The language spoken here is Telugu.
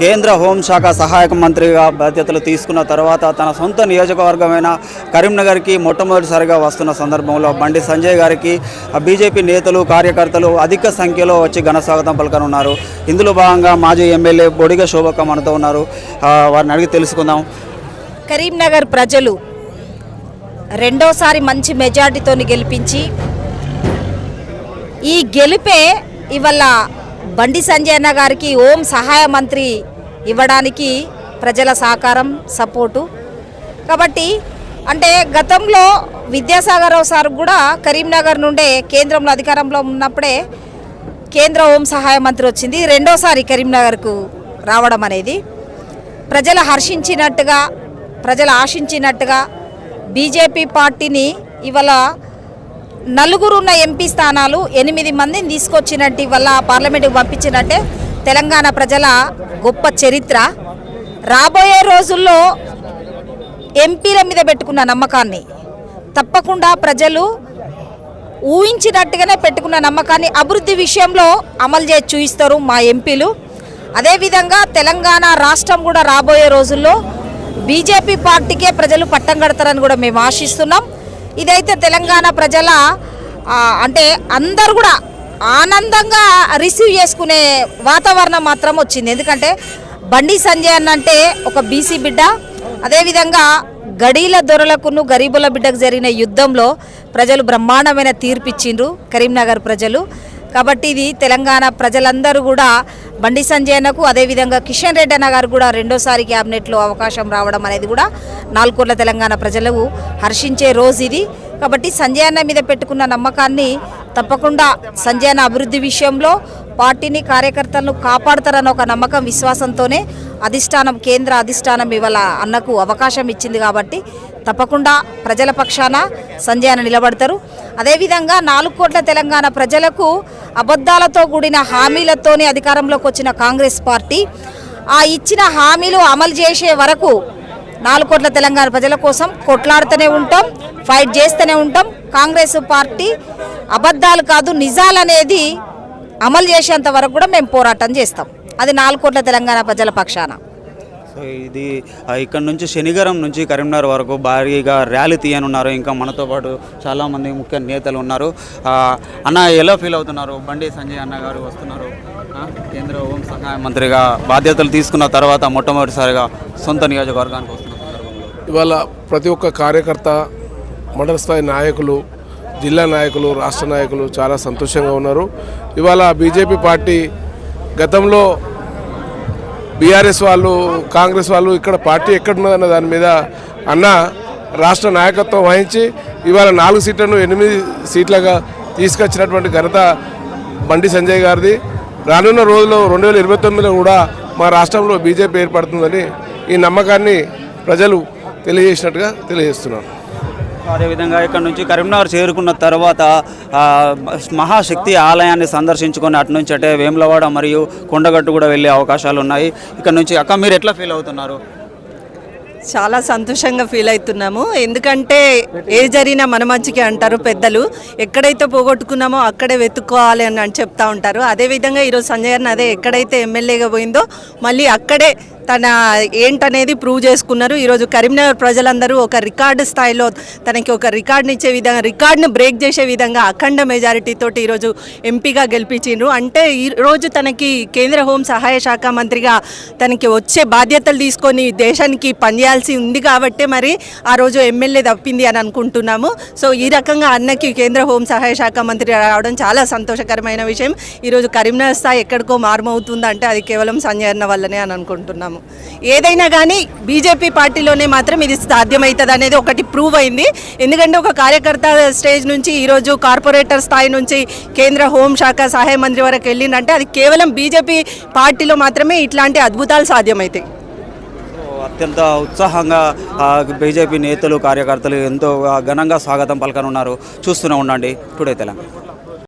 కేంద్ర హోంశాఖ సహాయక మంత్రిగా బాధ్యతలు తీసుకున్న తర్వాత తన సొంత నియోజకవర్గమైన కరీంనగర్కి మొట్టమొదటిసారిగా వస్తున్న సందర్భంలో బండి సంజయ్ గారికి బీజేపీ నేతలు కార్యకర్తలు అధిక సంఖ్యలో వచ్చి ఘనస్వాగతం పలకనున్నారు. ఇందులో భాగంగా మాజీ ఎమ్మెల్యే బొడిగ శోభక్క మనతో ఉన్నారు. వారిని అడిగి తెలుసుకుందాం. కరీంనగర్ ప్రజలు రెండోసారి మంచి మెజార్టీతో గెలిపించి ఈ గెలిపే ఇవాళ బండి సంజయన్న గారికి ఓం సహాయ మంత్రి ఇవ్వడానికి ప్రజల సహకారం సపోర్టు. కాబట్టి అంటే గతంలో విద్యాసాగర్ రావు సార్ కూడా కరీంనగర్ నుండే కేంద్రంలో అధికారంలో ఉన్నప్పుడే కేంద్ర హోం సహాయ మంత్రి వచ్చింది. రెండోసారి కరీంనగర్కు రావడం అనేది. ప్రజలు హర్షించినట్టుగా ప్రజలు ఆశించినట్టుగా బీజేపీ పార్టీని ఇవాళ నలుగురున్న ఎంపీ స్థానాలు ఎనిమిది మందిని తీసుకొచ్చినట్టు ఇవాళ పార్లమెంటుకు పంపించినట్టే తెలంగాణ ప్రజల గొప్ప చరిత్ర. రాబోయే రోజుల్లో ఎంపీల మీద పెట్టుకున్న నమ్మకాన్ని తప్పకుండా ప్రజలు ఊహించినట్టుగానే పెట్టుకున్న నమ్మకాన్ని అభివృద్ధి విషయంలో అమలు చేసి చూయిస్తారు మా ఎంపీలు. అదేవిధంగా తెలంగాణ రాష్ట్రం కూడా రాబోయే రోజుల్లో బీజేపీ పార్టీకే ప్రజలు పట్టం కడతారని కూడా మేము ఆశిస్తున్నాం. ఇదైతే తెలంగాణ ప్రజల అంటే అందరు కూడా ఆనందంగా రిసీవ్ చేసుకునే వాతావరణం మాత్రం వచ్చింది. ఎందుకంటే బండి సంజయ్ అన్న అంటే ఒక బీసీ బిడ్డ. అదేవిధంగా గడీల దొరలకును గరీబుల బిడ్డకు జరిగిన యుద్ధంలో ప్రజలు బ్రహ్మాండమైన తీర్పిచ్చిండ్రు. కరీంనగర్ ప్రజలు కాబట్టి ఇది తెలంగాణ ప్రజలందరూ కూడా బండి సంజయనకు అదేవిధంగా కిషన్ రెడ్డి అన్న గారు కూడా రెండోసారి క్యాబినెట్లో అవకాశం రావడం అనేది కూడా నాలుగోట్ల తెలంగాణ ప్రజలకు హర్షించే రోజు ఇది. కాబట్టి సంజయ్ అన్న మీద పెట్టుకున్న నమ్మకాన్ని తప్పకుండా సంజయ్ అన్న అభివృద్ధి విషయంలో పార్టీని కార్యకర్తలను కాపాడతారన్న ఒక నమ్మకం విశ్వాసంతోనే అధిష్టానం కేంద్ర అధిష్టానం ఇవాళ అన్నకు అవకాశం ఇచ్చింది కాబట్టి తప్పకుండా ప్రజల పక్షాన సంజయ్ అన్న నిలబడతారు. అదేవిధంగా నాలుగు కోట్ల తెలంగాణ ప్రజలకు అబద్ధాలతో కూడిన హామీలతోనే అధికారంలోకి వచ్చిన కాంగ్రెస్ పార్టీ. ఆ ఇచ్చిన హామీలు అమలు చేసే వరకు నాలుగు కోట్ల తెలంగాణ ప్రజల కోసం కొట్లాడుతూనే ఉంటాం ఫైట్ చేస్తూనే ఉంటాం. కాంగ్రెస్ పార్టీ అబద్ధాలు కాదు నిజాలనేది అమలు చేసేంత వరకు కూడా మేము పోరాటం చేస్తాం. అది నాలుగు కోట్ల తెలంగాణ ప్రజల పక్షాన. సో ఇది ఇక్కడ నుంచి శనిగరం నుంచి కరీంనగర్ వరకు భారీగా ర్యాలీ తీయనున్నారు. ఇంకా మనతో పాటు చాలామంది ముఖ్య నేతలు ఉన్నారు. అన్న ఎలా ఫీల్ అవుతున్నారు? బండి సంజయ్ అన్న గారు వస్తున్నారు. కేంద్ర హోం సహాయ మంత్రిగా బాధ్యతలు తీసుకున్న తర్వాత మొట్టమొదటిసారిగా సొంత నియోజకవర్గానికి వస్తున్న సందర్భంలో. ఇవాళ ప్రతి ఒక్క కార్యకర్త మండల స్థాయి నాయకులు జిల్లా నాయకులు రాష్ట్ర నాయకులు చాలా సంతోషంగా ఉన్నారు. ఇవాళ బీజేపీ పార్టీ గతంలో బీఆర్ఎస్ వాళ్ళు కాంగ్రెస్ వాళ్ళు ఇక్కడ పార్టీ ఎక్కడున్నదన్న దాని మీద అన్న రాష్ట్ర నాయకత్వం వహించి ఇవాళ నాలుగు సీట్లను ఎనిమిది సీట్లుగా తీసుకొచ్చినటువంటి ఘనత బండి సంజయ్ గారిది. రానున్న రోజుల్లో రెండు వేల ఇరవై తొమ్మిదిలో కూడా మా రాష్ట్రంలో బీజేపీ ఏర్పడుతుందని ఈ నమ్మకాన్ని ప్రజలు తెలియజేసినట్టుగా తెలియజేస్తున్నారు. అదేవిధంగా ఇక్కడ నుంచి కరీంనగర్ చేరుకున్న తర్వాత మహాశక్తి ఆలయాన్ని సందర్శించుకొని అటు నుంచి అంటే వేములవాడ మరియు కొండగట్టు కూడా వెళ్ళే అవకాశాలు ఉన్నాయి. ఇక్కడ నుంచి అక్క మీరు ఎట్లా ఫీల్ అవుతున్నారు? చాలా సంతోషంగా ఫీల్ అవుతున్నాము. ఎందుకంటే ఏ జరిగినా మన మంచికి అంటారు పెద్దలు ఎక్కడైతే పోగొట్టుకున్నామో అక్కడే వెతుక్కోవాలి అని అని చెప్తా ఉంటారు. అదేవిధంగా ఈరోజు సంజయ్ గారిని అదే ఎక్కడైతే ఎమ్మెల్యేగా పోయిందో మళ్ళీ అక్కడే తన ఏంటనేది ప్రూవ్ చేసుకున్నారు. ఈరోజు కరీంనగర్ ప్రజలందరూ ఒక రికార్డు స్థాయిలో తనకి ఒక రికార్డుని ఇచ్చే విధంగా రికార్డును బ్రేక్ చేసే విధంగా అఖండ మెజారిటీ తోటి ఈరోజు ఎంపీగా గెలిపించిండ్రు. అంటే ఈ రోజు తనకి కేంద్ర హోం సహాయ శాఖ మంత్రిగా తనకి వచ్చే బాధ్యతలు తీసుకొని దేశానికి పనిచేయాల్సి ఉంది కాబట్టి మరి ఆ రోజు ఎమ్మెల్యే తప్పింది అని అనుకుంటున్నాము. సో ఈ రకంగా అన్నకి కేంద్ర హోం సహాయ శాఖ మంత్రి రావడం చాలా సంతోషకరమైన విషయం. ఈరోజు కరీంనగర్ స్థాయి ఎక్కడికో మారుమవుతుందంటే అది కేవలం సంజయ్ అన్న వల్లనే అని అనుకుంటున్నాము. ఏదైనా కానీ బీజేపీ పార్టీలోనే మాత్రం ఇది సాధ్యమవుతుంది అనేది ఒకటి ప్రూవ్ అయింది. ఎందుకంటే ఒక కార్యకర్త స్టేజ్ నుంచి ఈరోజు కార్పొరేటర్ స్థాయి నుంచి కేంద్ర హోం శాఖ సహాయ మంత్రి వరకు వెళ్ళిందంటే అది కేవలం బీజేపీ పార్టీలో మాత్రమే ఇట్లాంటి అద్భుతాలు సాధ్యమవుతాయి అత్యంత ఉత్సాహంగా బీజేపీ నేతలు కార్యకర్తలు ఎంతో ఘనంగా స్వాగతం పలకనున్నారు. చూస్తూనే ఉండండి. టుడే తెలంగాణ.